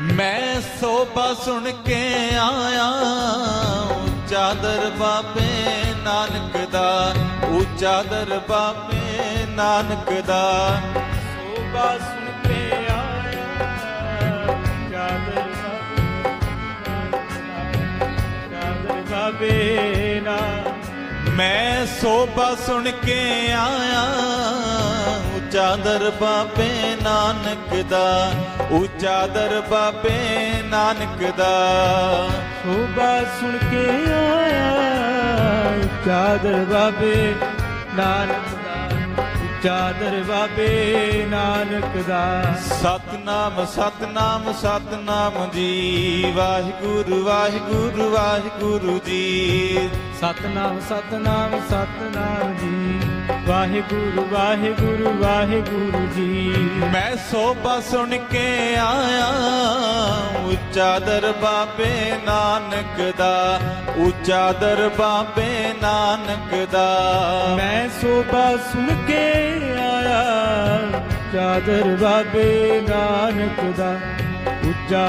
ਮੈਂ ਸੋਭਾ ਸੁਣ ਕੇ ਆਇਆ ਉੱਚਾ ਦਰ ਬਾਬੇ ਨਾਨਕ ਦਾ ਉੱਚਾ ਦਰ ਬਾਬੇ ਨਾਨਕ ਦਾ। ਸੋਭਾ ਸੁਣ ਕੇ ਆਇਆ ਚਾਦਰ ਚਾਦਰ ਬਾਬੇ ਨਾ ਮੈਂ ਸੋਭਾ ਸੁਣ ਕੇ ਆਇਆ ਉੱਚਾ ਦਰ ਬਾਬੇ ਨਾਨਕ ਦਾ, ਉੱਚਾ ਦਰ ਬਾਬੇ ਨਾਨਕ ਦਾ। ਸੋਭਾ ਸੁਣ ਕੇ ਆਇਆ ਚਾਦਰ ਬਾਬੇ ਨਾਨਕ ਦਾ। ਚਾਦਰ ਬਾਬੇ ਨਾਨਕ ਦਾ। ਸਤਨਾਮ ਸਤਨਾਮ ਸਤਨਾਮ ਜੀ। ਵਾਹਿਗੁਰੂ ਵਾਹਿਗੁਰੂ ਵਾਹਿਗੁਰੂ ਜੀ। ਸਤਨਾਮ ਸਤਨਾਮ ਸਤਨਾਮ ਜੀ। ਵਾਹਿਗੁਰੂ ਵਾਹਿਗੁਰੂ ਵਾਹਿਗੁਰੂ ਜੀ। ਮੈਂ ਸੋਭਾ ਸੁਣ ਕੇ ਆਇਆ ਉੱਚਾ ਦਰ ਬਾਬੇ ਨਾਨਕ ਦਾ, ਉੱਚਾ ਦਰ ਬਾਬੇ ਨਾਨਕ ਦਾ। ਮੈਂ ਸੋਭਾ ਸੁਣ ਕੇ ਆਇਆ ਚਾਦਰ ਬਾਬੇ ਨਾਨਕ ਦਾ, ਉੱਚਾ